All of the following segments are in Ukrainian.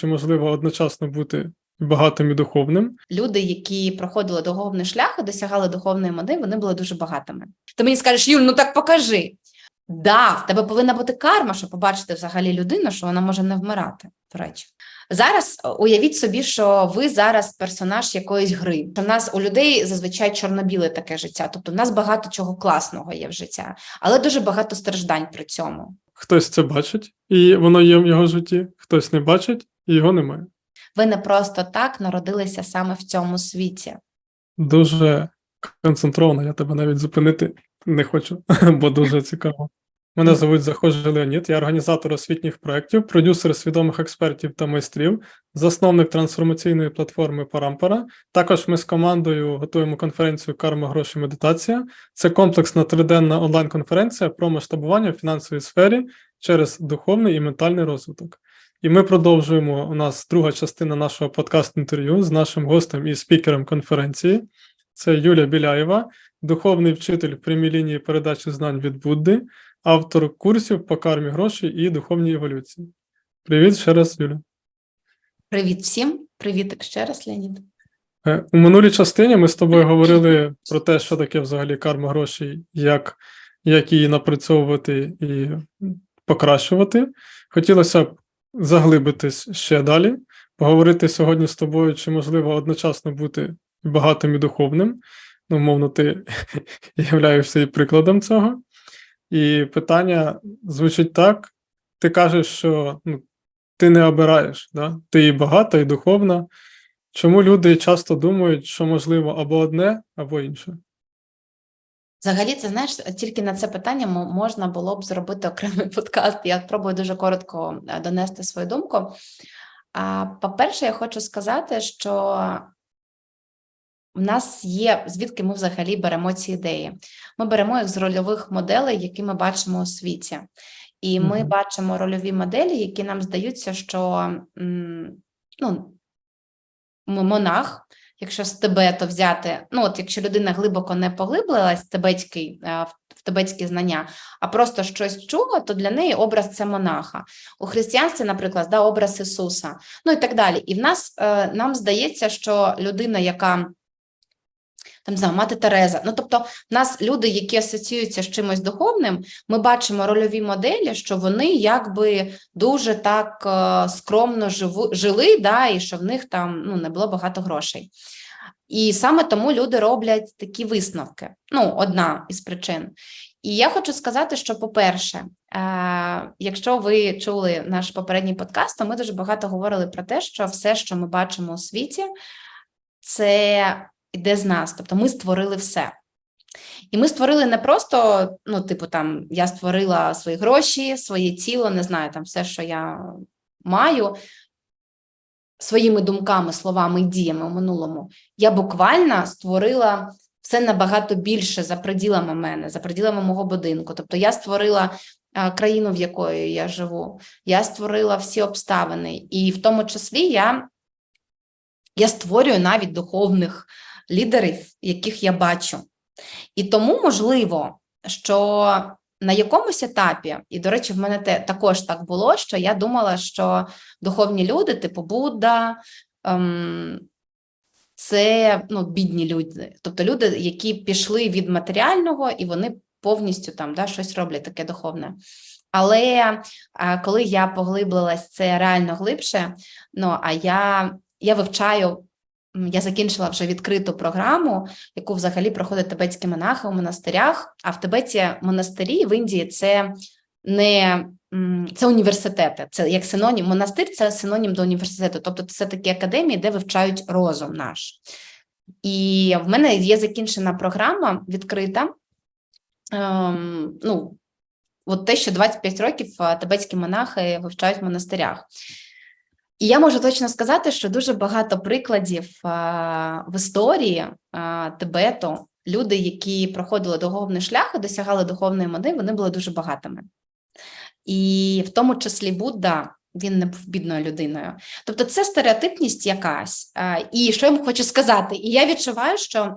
чи можливо одночасно бути багатим і духовним. Люди, які проходили духовний шлях і досягали духовної моди, вони були дуже багатими. Ти мені скажеш, Юль, ну так покажи. Да, в тебе повинна бути карма, щоб побачити взагалі людину, що вона може не вмирати. До речі, зараз е, уявіть собі, що ви зараз персонаж якоїсь гри. У нас у людей зазвичай чорно-біле таке життя, тобто в нас багато чого класного є в життя, але дуже багато страждань при цьому. Хтось це бачить, і воно є в його житті, хтось не бачить, і його немає. Ви не просто так народилися саме в цьому світі. Дуже концентровано, я тебе навіть зупинити не хочу, бо дуже цікаво. Мене звуть Захожий Леонід, я організатор освітніх проєктів, продюсер свідомих експертів та майстрів, засновник трансформаційної платформи Парампара. Також ми з командою готуємо конференцію Карма, гроші, медитація. Це комплексна триденна онлайн-конференція про масштабування в фінансовій сфері через духовний і ментальний розвиток. І ми продовжуємо. У нас друга частина нашого подкаст-інтерв'ю з нашим гостем і спікером конференції. Це Юля Біляєва, духовний вчитель прямій лінії передачі знань від Будди, автор курсів по кармі грошей і духовній еволюції. Привіт ще раз, Юля. Привіт всім, привіт ще раз, Леонід. Е, У минулій частині ми з тобою говорили про те, що таке взагалі карма грошей, як, як її напрацьовувати і покращувати. Хотілося б заглибитись ще далі, поговорити сьогодні з тобою, чи можливо одночасно бути багатим і духовним. Ну, мовно, ти являєшся і прикладом цього. І питання звучить так: ти кажеш, що ну, ти не обираєш, да? ти і багата, і духовна. Чому люди часто думають, що можливо або одне, або інше? Взагалі, це знаєш, тільки на це питання можна було б зробити окремий подкаст. Я спробую дуже коротко е, донести свою думку. По-перше, я хочу сказати, що в нас є, звідки ми взагалі беремо ці ідеї. Ми беремо їх з рольових моделей, які ми бачимо у світі. І ми Мгм. бачимо рольові моделі, які нам здаються, що ну, монах, якщо з Тибету взяти, ну от якщо людина глибоко не тибетський, е, в в тибетські знання, а просто щось чула, то для неї образ це монаха. У християнстві, наприклад, да, образ Ісуса, ну і так далі. І в нас е, нам здається, що людина, яка там знаю, мати Тереза. Ну тобто, в нас люди, які асоціюються з чимось духовним, ми бачимо рольові моделі, що вони якби дуже так е, скромно живу, жили, да, і що в них там ну, не було багато грошей. І саме тому люди роблять такі висновки. Ну, одна із причин. І я хочу сказати, що, по-перше, е, якщо ви чули наш попередній подкаст, то ми дуже багато говорили про те, що все, що ми бачимо у світі, це йде з нас. Тобто ми створили все. І ми створили не просто, ну, типу, там я створила свої гроші, своє тіло, не знаю, там все, що я маю, своїми думками, словами і діями у минулому. Я буквально створила все набагато більше за приділами мене, за приділами мого будинку. Тобто я створила е, країну, в якої я живу, я створила всі обставини, і в тому числі я, я створюю навіть духовних лідерів, яких я бачу. І тому можливо, що на якомусь етапі, і, до речі, в мене те, також так було, що я думала, що духовні люди, типу Будда, ем, це ну, бідні люди, тобто люди, які пішли від матеріального і вони повністю там да, щось роблять таке духовне. Але а, коли я поглиблилась це реально глибше, ну а я, я вивчаю. Я закінчила вже відкриту програму, яку взагалі проходять тибетські монахи у монастирях. А в Тибеті монастирі в Індії це не це університети, це як синонім. Монастир це синонім до університету. Тобто це такі академії, де вивчають розум наш. І в мене є закінчена програма відкрита. Ем, ну, от те, що 25 років а, тибетські монахи вивчають в монастирях. І я можу точно сказати, що дуже багато прикладів в історії Тибету, люди, які проходили духовний шлях і досягали духовної моди, вони були дуже багатими. І в тому числі Будда він не був бідною людиною. Тобто, це стереотипність якась. Е, І що я хочу сказати? І я відчуваю, що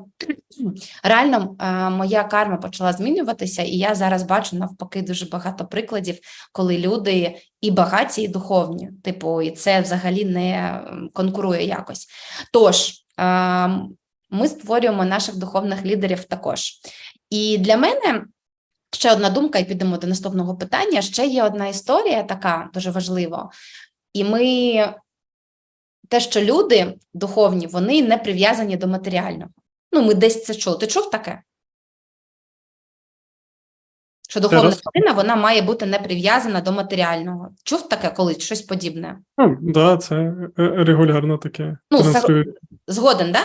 реально е, моя карма почала змінюватися, і я зараз бачу навпаки дуже багато прикладів, коли люди і багаті, і духовні. Типу, і це взагалі не конкурує якось. Тож е, ми створюємо наших духовних лідерів також. І для мене ще одна думка, і підемо до наступного питання. Ще є одна історія, така дуже важлива. І ми те, що люди духовні, вони не прив'язані до матеріального. Ну, ми десь це чули. Ти чув таке? Що духовна людина вона має бути не прив'язана до матеріального. Чув таке колись, щось подібне? Ну, да, це е, регулярно таке Ну, це- Згоден, да?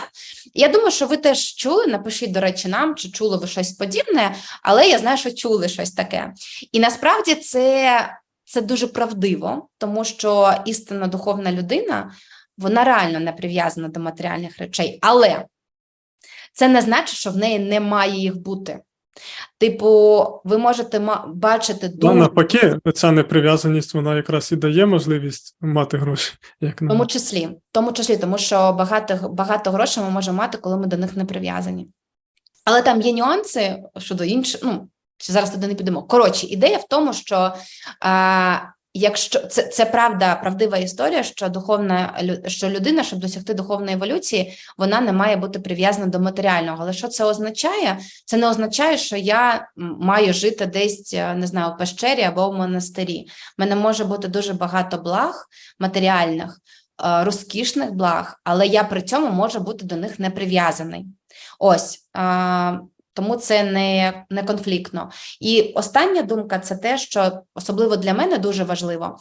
Я думаю, що ви теж чули. Напишіть, до речі, нам, чи чули ви щось подібне, але я знаю, що чули щось таке. І насправді це, це дуже правдиво, тому що істинна духовна людина вона реально не прив'язана до матеріальних речей, але це не значить, що в неї не має їх бути. Типу, ви можете ма- бачити Да, Ну, навпаки, ця неприв'язаність, вона якраз і дає можливість мати гроші, як на тому числі, тому числі, тому що багато, багато грошей ми можемо мати, коли ми до них не прив'язані. Але там є нюанси щодо інших. Ну, зараз туди не підемо. Коротше, ідея в тому, що а, якщо це, це правда, правдива історія, що духовна що людина, щоб досягти духовної еволюції, вона не має бути прив'язана до матеріального. Але що це означає? Це не означає, що я маю жити десь, е, не знаю, в пещері або в монастирі. У мене може бути дуже багато благ матеріальних, е, розкішних благ, але я при цьому можу бути до них не прив'язаний. Ось тому це не, не конфліктно. І остання думка це те, що особливо для мене дуже важливо.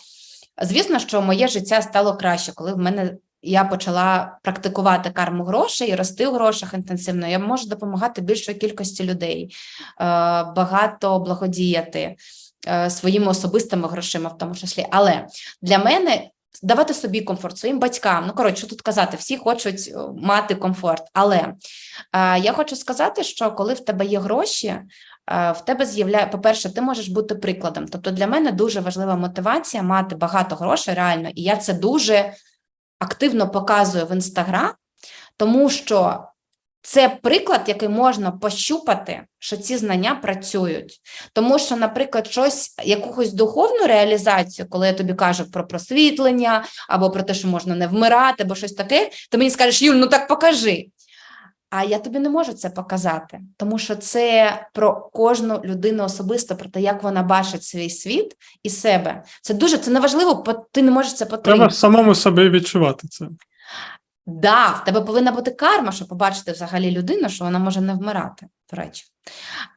Звісно, що моє життя стало краще, коли в мене я почала практикувати карму грошей, рости в грошах інтенсивно. Я можу допомагати більшої кількості людей, е, багато благодіяти е, своїми особистими грошима, в тому числі. Але для мене давати собі комфорт своїм батькам. Ну коротше, що тут казати, всі хочуть е, мати комфорт. Але е, я хочу сказати, що коли в тебе є гроші, е, в тебе з'являє, по-перше, ти можеш бути прикладом. Тобто для мене дуже важлива мотивація мати багато грошей реально, і я це дуже активно показую в інстаграм, тому що це приклад, який можна пощупати, що ці знання працюють. Тому що, наприклад, щось, якусь духовну реалізацію, коли я тобі кажу про просвітлення, або про те, що можна не вмирати, або щось таке, ти мені скажеш, Юль, ну так покажи. А я тобі не можу це показати, тому що це про кожну людину особисто, про те, як вона бачить свій світ і себе. Це дуже це неважливо, бо ти не можеш це потримати. Треба самому собі відчувати це. Да, в тебе повинна бути карма, щоб побачити взагалі людину, що вона може не вмирати, до речі.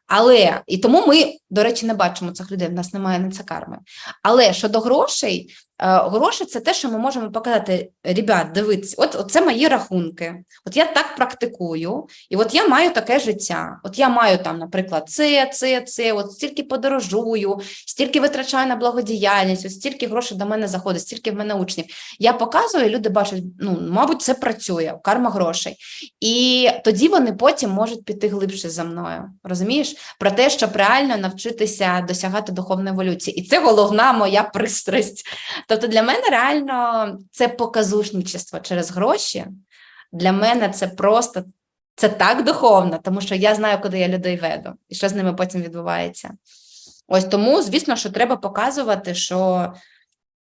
Але і тому ми, до речі, не бачимо цих людей. В нас немає на це карми. Але щодо грошей, гроші це те, що ми можемо показати. Ребят, дивіться, от, от це мої рахунки. От я так практикую, і от я маю таке життя. От я маю там, наприклад, це, це, це, от стільки подорожую, стільки витрачаю на благодіяльність, от стільки грошей до мене заходить, стільки в мене учнів. Я показую, люди бачать, ну, мабуть, це працює, карма грошей. І тоді вони потім можуть піти глибше за мною. Розумієш? Про те, щоб реально навчитися досягати духовної еволюції. І це головна моя пристрасть. Тобто для мене реально це показушничество через гроші. Для мене це просто це так духовно, тому що я знаю, куди я людей веду, і що з ними потім відбувається. Ось тому, звісно, що треба показувати, що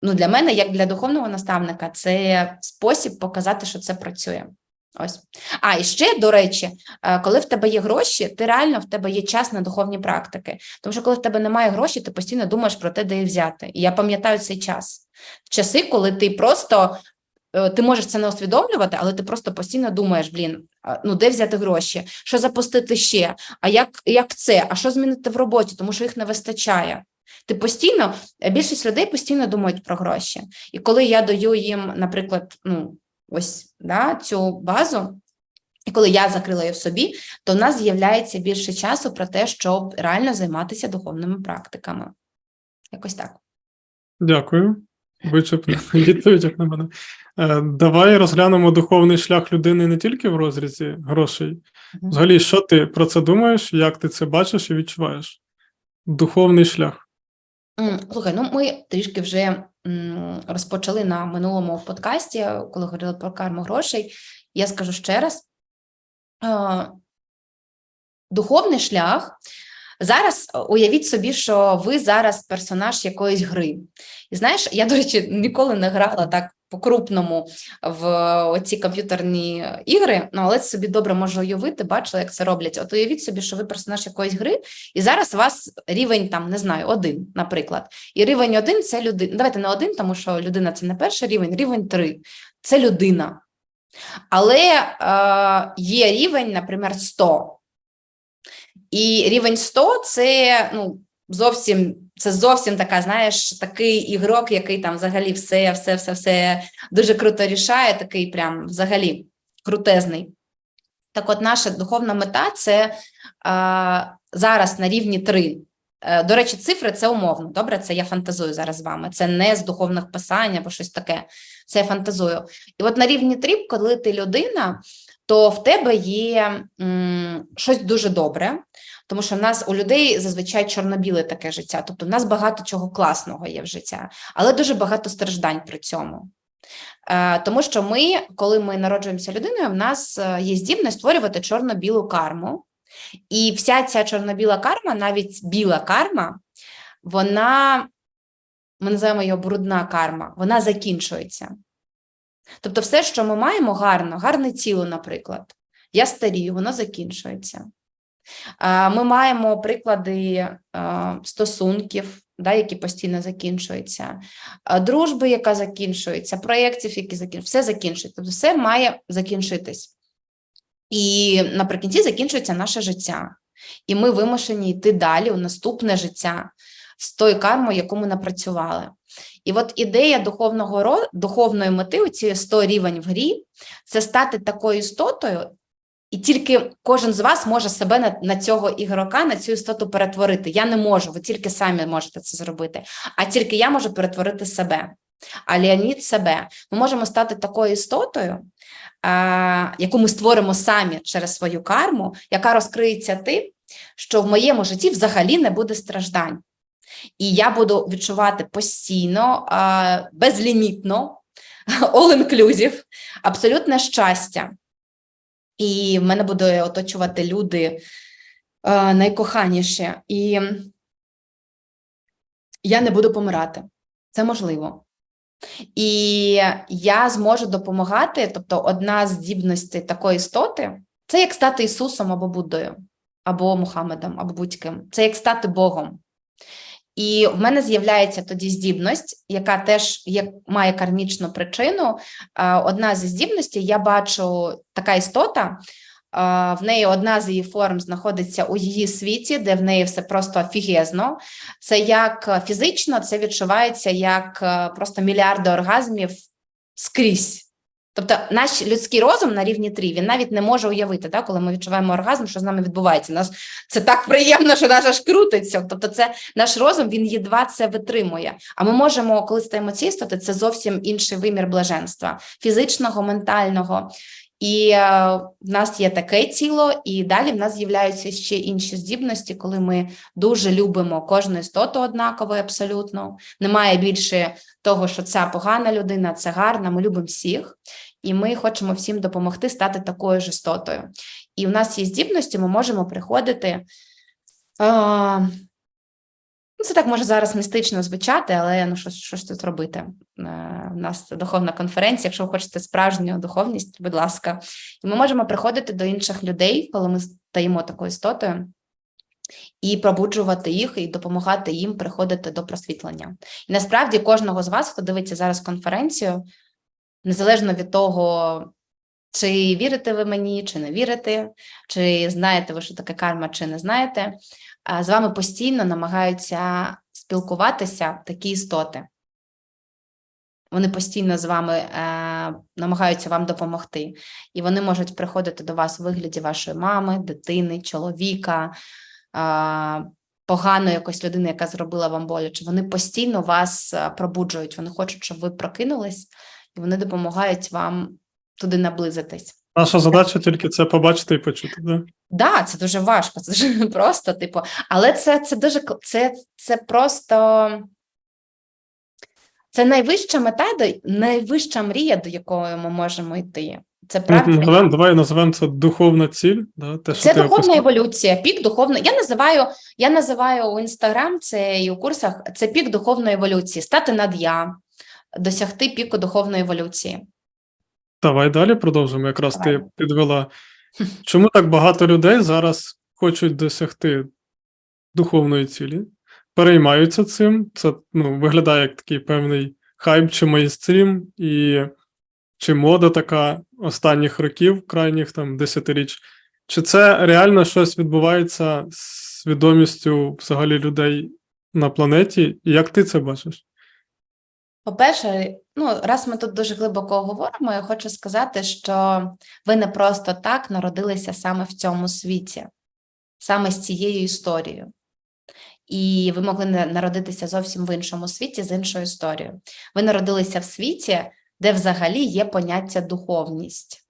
ну, для мене, як для духовного наставника, це спосіб показати, що це працює. Ось. А і ще, до речі, е, коли в тебе є гроші, ти реально в тебе є час на духовні практики. Тому що коли в тебе немає грошей, ти постійно думаєш про те, де їх взяти. І я пам'ятаю цей час. Часи, коли ти просто е, ти можеш це не усвідомлювати, але ти просто постійно думаєш: блін, ну де взяти гроші, що запустити ще, а як, як це, а що змінити в роботі, тому що їх не вистачає. Ти постійно, більшість людей постійно думають про гроші. І коли я даю їм, наприклад, ну, ось да, цю базу, і коли я закрила її в собі, то в нас з'являється більше часу про те, щоб реально займатися духовними практиками. Якось так. Дякую. Вичерпна відповідь, як на мене. Е, Давай розглянемо духовний шлях людини не тільки в розрізі грошей. Взагалі, що ти про це думаєш, як ти це бачиш і відчуваєш? Духовний шлях. Слухай, ну ми трішки вже розпочали на минулому подкасті, коли говорили про карму грошей. Я скажу ще раз: духовний шлях. Зараз е, уявіть собі, що ви зараз персонаж якоїсь гри. І знаєш, я, до речі, ніколи не грала так по-крупному в оці комп'ютерні ігри, ну але собі добре можу уявити, бачила, як це роблять. От уявіть собі, що ви персонаж якоїсь гри, і зараз у вас рівень там, не знаю, один, наприклад. І рівень один це людина. Давайте не один, тому що людина це не перший рівень, рівень три це людина. Але е, є рівень, наприклад, 100. І рівень 100 це ну, зовсім це зовсім така, знаєш, такий ігрок, який там взагалі все, все, все, все дуже круто рішає, такий прям взагалі крутезний. Так от, наша духовна мета це а, зараз на рівні 3. Е, До речі, цифри це умовно. Добре, це я фантазую зараз з вами. Це не з духовних писань або щось таке. Це я фантазую. І от на рівні 3, коли ти людина, то в тебе є м, щось дуже добре, тому що в нас у людей зазвичай чорно-біле таке життя. Тобто в нас багато чого класного є в життя, але дуже багато страждань при цьому. Е, Тому що ми, коли ми народжуємося людиною, в нас е, є здібність створювати чорно-білу карму. І вся ця чорно-біла карма, навіть біла карма, вона, ми називаємо її брудна карма, вона закінчується. Тобто, все, що ми маємо гарно, гарне тіло, наприклад, я старію, воно закінчується. Ми маємо приклади стосунків, да, які постійно закінчуються, дружби, яка закінчується, проєктів, які закінчуються, все закінчується. Тобто, все має закінчитись. І наприкінці закінчується наше життя. І ми вимушені йти далі у наступне життя з тою кармою, яку ми напрацювали. І от ідея духовного духовної мети, у цієї 100 рівень в грі, це стати такою істотою, і тільки кожен з вас може себе на, на цього ігрока, на цю істоту перетворити. Я не можу, ви тільки самі можете це зробити. А тільки я можу перетворити себе. А Леонід себе. Ми можемо стати такою істотою, а, яку ми створимо самі через свою карму, яка розкриється тим, що в моєму житті взагалі не буде страждань. І я буду відчувати постійно, а, безлімітно, all-inclusive, абсолютне щастя. І в мене буде оточувати люди а, найкоханіші. І я не буду помирати. Це можливо. І я зможу допомагати. Тобто, одна з здібностей такої істоти це як стати Ісусом або Буддою, або Мухаммедом, або будь-ким. Це як стати Богом. І в мене з'являється тоді здібність, яка теж є, має кармічну причину. Одна зі здібностей, я бачу така істота. В неї одна з її форм знаходиться у її світі, де в неї все просто офігезно. Це як фізично, це відчувається як е, просто мільярди оргазмів скрізь. Тобто наш людський розум на рівні 3, він навіть не може уявити, да, коли ми відчуваємо оргазм, що з нами відбувається. Нас це так приємно, що наш аж крутиться. Тобто, це наш розум він єдва це витримує. А ми можемо, коли стаємо ці істоти, це зовсім інший вимір блаженства, фізичного, ментального. І е, в нас є таке тіло, і далі в нас з'являються ще інші здібності, коли ми дуже любимо кожну істоту однаково, абсолютно. Немає більше того, що ця погана людина, це гарна. Ми любимо всіх, і ми хочемо всім допомогти стати такою ж істотою. І в нас є здібності, ми можемо приходити. Ну, це так може зараз містично звучати, але ну що, що ж тут робити? Е, У нас духовна конференція. Якщо ви хочете справжню духовність, будь ласка, і ми можемо приходити до інших людей, коли ми стаємо такою істотою, і пробуджувати їх і допомагати їм приходити до просвітлення. І насправді кожного з вас, хто дивиться зараз конференцію, незалежно від того, чи вірите ви мені, чи не вірите, чи знаєте ви, що таке карма, чи не знаєте, з вами постійно намагаються спілкуватися такі істоти. Вони постійно з вами е, намагаються вам допомогти. І вони можуть приходити до вас у вигляді вашої мами, дитини, чоловіка, е, поганої якоїсь людини, яка зробила вам боляче. Вони постійно вас е, пробуджують. Вони хочуть, щоб ви прокинулись, вони допомагають вам туди наблизитись. Наша задача тільки це побачити і почути, да? Да, це дуже важко, це дуже просто, типу, але це, це дуже це, це просто це найвища мета, найвища мрія, до якої ми можемо йти. Це правда. Називаємо, давай називаємо це духовна ціль, да? те, що Це ти духовна описав. еволюція, пік духовної. Я називаю, я називаю у інстаграм це і у курсах це пік духовної еволюції, стати над я, досягти піку духовної еволюції. Давай далі продовжимо. Якраз ти підвела. Чому так багато людей зараз хочуть досягти духовної цілі, переймаються цим? Це ну, виглядає як такий певний хайп чи мейнстрім, і чи мода така останніх років, крайніх там десятиріч. Чи це реально щось відбувається з свідомістю взагалі людей на планеті? І як ти це бачиш? По-перше, ну, раз ми тут дуже глибоко говоримо, я хочу сказати, що ви не просто так народилися саме в цьому світі, саме з цією історією. І ви могли народитися зовсім в іншому світі з іншою історією. Ви народилися в світі, де взагалі є поняття духовність.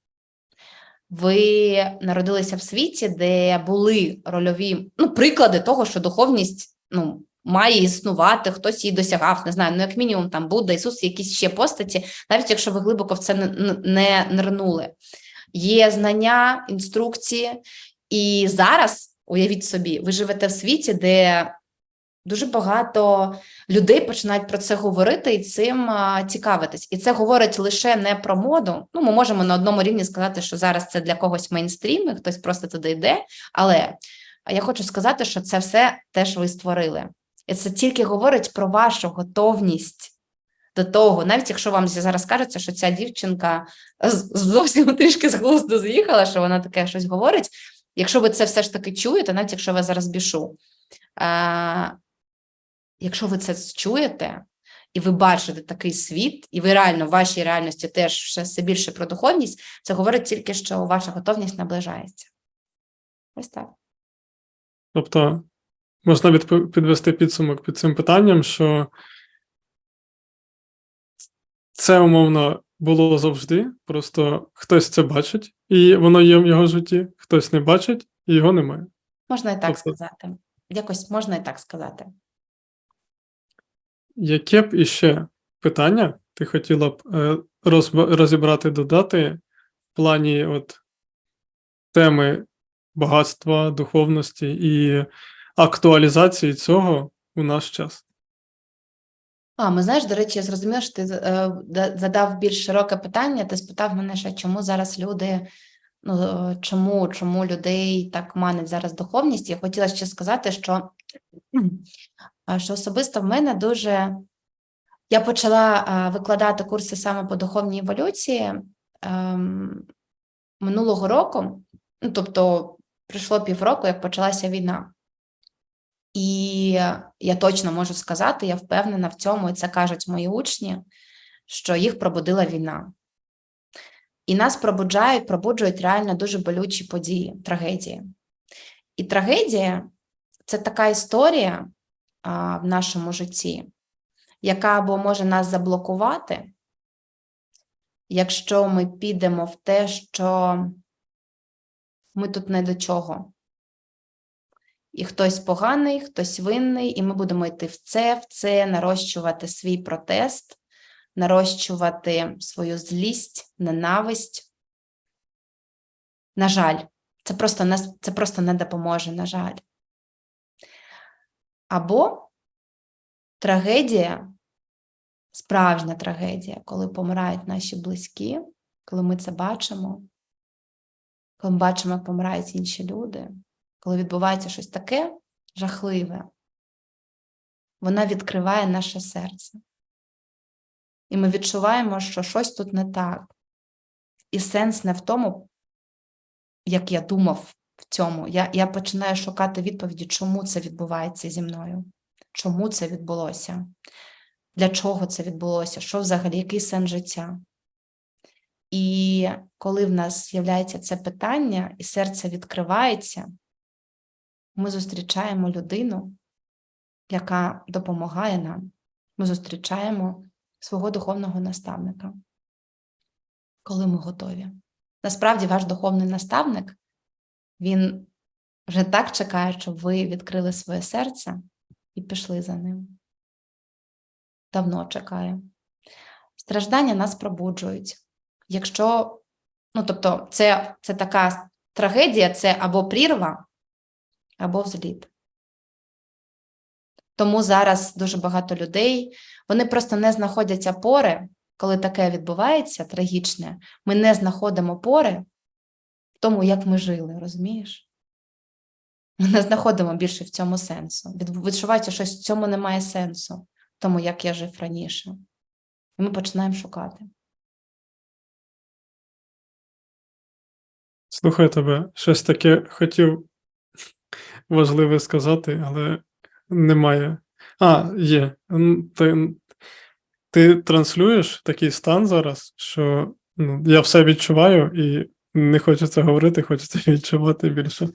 Ви народилися в світі, де були рольові ну, приклади того, що духовність ну, має існувати, хтось її досягав, не знаю, ну як мінімум там Будда, Ісус, якісь ще постаті, навіть якщо ви глибоко в це не, нирнули. Є знання, інструкції, і зараз, уявіть собі, ви живете в світі, де дуже багато людей починають про це говорити і цим цікавитись. І це говорить лише не про моду. Ну, ми можемо на одному рівні сказати, що зараз це для когось мейнстрім, і хтось просто туди йде. Але я хочу сказати, що це все теж ви створили. І це тільки говорить про вашу готовність до того, навіть якщо вам зараз кажеться, що ця дівчинка зовсім трішки з глузду з'їхала, що вона таке щось говорить. Якщо ви це все ж таки чуєте, навіть якщо я зараз бішу, а, якщо ви це чуєте, і ви бачите такий світ, і ви реально в вашій реальності теж все більше про духовність, це говорить тільки, що ваша готовність наближається. Ось так. Тобто можна відп- підвести підсумок під цим питанням, що це умовно було завжди, просто хтось це бачить, і воно є в його житті, хтось не бачить, і його немає. Можна і так Тобто- сказати. Якось можна і так сказати. Яке б іще питання ти хотіла б е, розібрати, додати в плані от, теми багатства, духовності і актуалізації цього у наш час? А, ми знаєш, до речі, я зрозуміла, що ти е, задав більш широке питання. Ти спитав мене, ще, чому зараз люди, ну е, чому, чому людей так манить зараз духовність? Я хотіла ще сказати, що, що особисто в мене дуже я почала а, викладати курси саме по духовній еволюції ем, минулого року. Ну, тобто, пройшло півроку, як почалася війна. І я точно можу сказати, я впевнена в цьому, і це кажуть мої учні, що їх пробудила війна. І нас пробуджають, пробуджують реально дуже болючі події, трагедії. І трагедія це така історія а, в нашому житті, яка або може нас заблокувати, якщо ми підемо в те, що ми тут не до чого. І хтось поганий, хтось винний, і ми будемо йти в це, в це, нарощувати свій протест, нарощувати свою злість, ненависть. На жаль, це просто це просто не допоможе, на жаль. Або трагедія, справжня трагедія, коли помирають наші близькі, коли ми це бачимо, коли ми бачимо, як помирають інші люди коли відбувається щось таке жахливе, вона відкриває наше серце. І ми відчуваємо, що щось тут не так. І сенс не в тому, як я думав в цьому. Я, я починаю шукати відповіді, чому це відбувається зі мною, чому це відбулося, для чого це відбулося, що взагалі, який сенс життя. І коли в нас з'являється це питання, і серце відкривається, ми зустрічаємо людину, яка допомагає нам. Ми зустрічаємо свого духовного наставника, коли ми готові. насправді ваш духовний наставник, він вже так чекає, щоб ви відкрили своє серце і пішли за ним. Давно чекає. Страждання нас пробуджують. Якщо, ну тобто, це, це така трагедія, це або прірва, або взліт. Тому зараз дуже багато людей, вони просто не знаходять опори, коли таке відбувається, трагічне, ми не знаходимо опори в тому, як ми жили, розумієш? Ми не знаходимо більше в цьому сенсу. Відчувається, що в цьому немає сенсу, в тому, як я жив раніше. І ми починаємо шукати. Слухаю тебе, щось таке хотів важливе сказати, але немає. А, є. Ти, ти транслюєш такий стан зараз, що ну, я все відчуваю і не хочеться говорити, хочеться відчувати більше.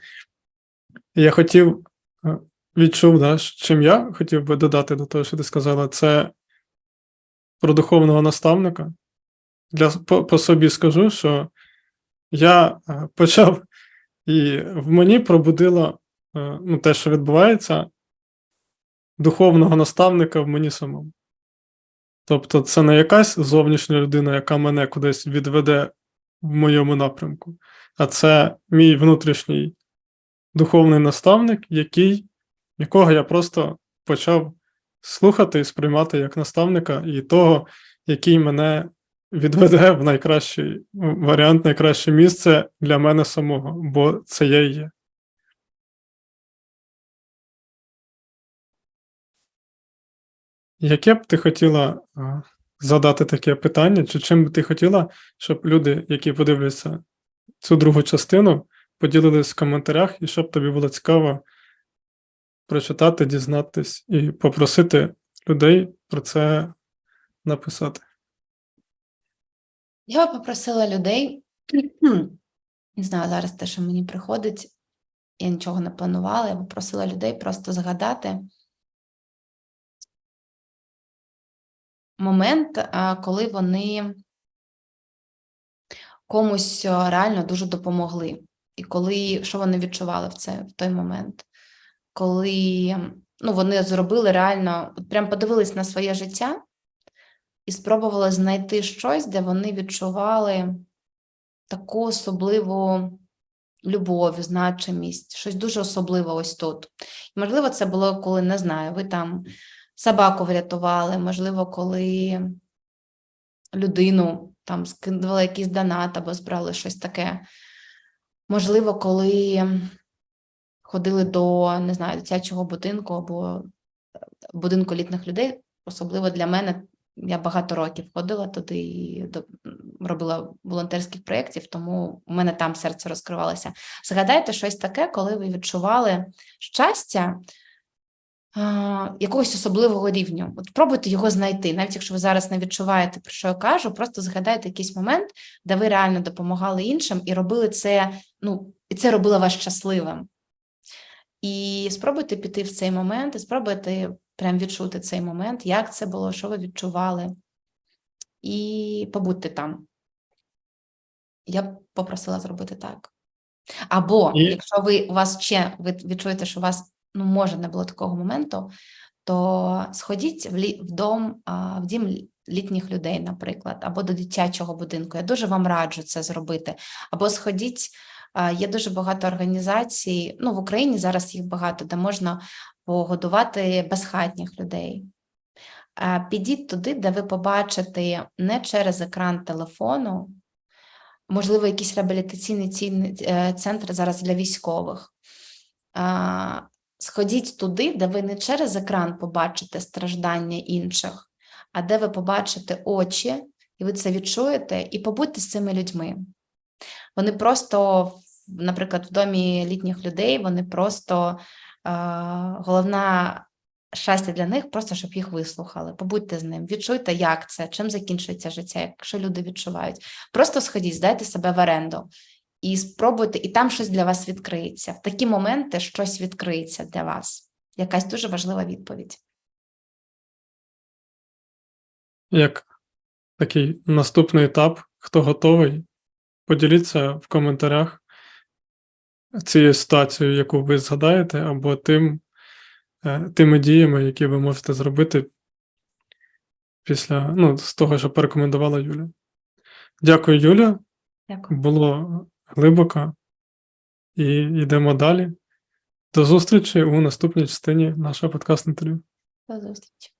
Я хотів, е, відчув, да, чим я хотів би додати до того, що ти сказала, це про духовного наставника. Для, по, по собі скажу, що я е, почав, і в мені пробудило ну, те, що відбувається, духовного наставника в мені самому. Тобто, це не якась зовнішня людина, яка мене кудись відведе в моєму напрямку, а це мій внутрішній духовний наставник, який, якого я просто почав слухати і сприймати як наставника, і того, який мене відведе в найкращий варіант, найкраще місце для мене самого, бо це я і є. Яке б ти хотіла задати таке питання, чи чим би ти хотіла, щоб люди, які подивляться цю другу частину, поділились в коментарях, і щоб тобі було цікаво прочитати, дізнатись і попросити людей про це написати. Я би попросила людей, не знаю зараз те, що мені приходить, я нічого не планувала, я би просила людей просто згадати момент, коли вони комусь реально дуже допомогли. І коли що вони відчували в це в той момент, коли ну, вони зробили реально, прям подивились на своє життя і спробували знайти щось, де вони відчували таку особливу любов, значимість, щось дуже особливе ось тут. Можливо, це було, коли не знаю, ви там собаку врятували, можливо, коли людину там скидували якийсь донат або збрали щось таке. Можливо, коли ходили до не знаю, дитячого будинку або будинку літніх людей, особливо для мене. Я багато років ходила туди і робила волонтерських проєктів, тому у мене там серце розкривалося. Згадайте щось таке, коли ви відчували щастя якогось особливого рівня. От пробуйте його знайти. Навіть якщо ви зараз не відчуваєте, про що я кажу, просто згадайте якийсь момент, де ви реально допомагали іншим і робили це, ну, і це робило вас щасливим. І спробуйте піти в цей момент, і спробуйте прям відчути цей момент, як це було, що ви відчували, і побудьте там. Я б попросила зробити так. Або І- якщо ви у вас ще ви відчуєте, що у вас ну, може не було такого моменту, то сходіть в, лі, в дом, в дім літніх людей, наприклад, або до дитячого будинку. Я дуже вам раджу це зробити. Або сходіть, є дуже багато організацій. Ну, в Україні зараз їх багато, де можна погодувати безхатніх людей. Підіть туди, де ви побачите не через екран телефону, можливо, якісь реабілітаційні ціни- е, центри зараз для військових. Сходіть туди, де ви не через екран побачите страждання інших, а де ви побачите очі, і ви це відчуєте, і побудьте з цими людьми. Вони просто, наприклад, в домі літніх людей, вони просто а, головна щастя для них, просто щоб їх вислухали. Побудьте з ним, відчуйте, як це, чим закінчується життя, якщо люди відчувають. Просто сходіть, здайте себе в оренду і спробуйте, і там щось для вас відкриється. В такі моменти щось відкриється для вас. Якась дуже важлива відповідь. Як такий наступний етап, хто готовий, поділіться в коментарях цією ситуацією, яку ви згадаєте, або тим, е, тими діями, які ви можете зробити після ну, з того, що порекомендувала Юля. Дякую, Юля. Дякую. Було глибоко. І йдемо далі. До зустрічі у наступній частині нашого подкасту інтерв'ю. До зустрічі.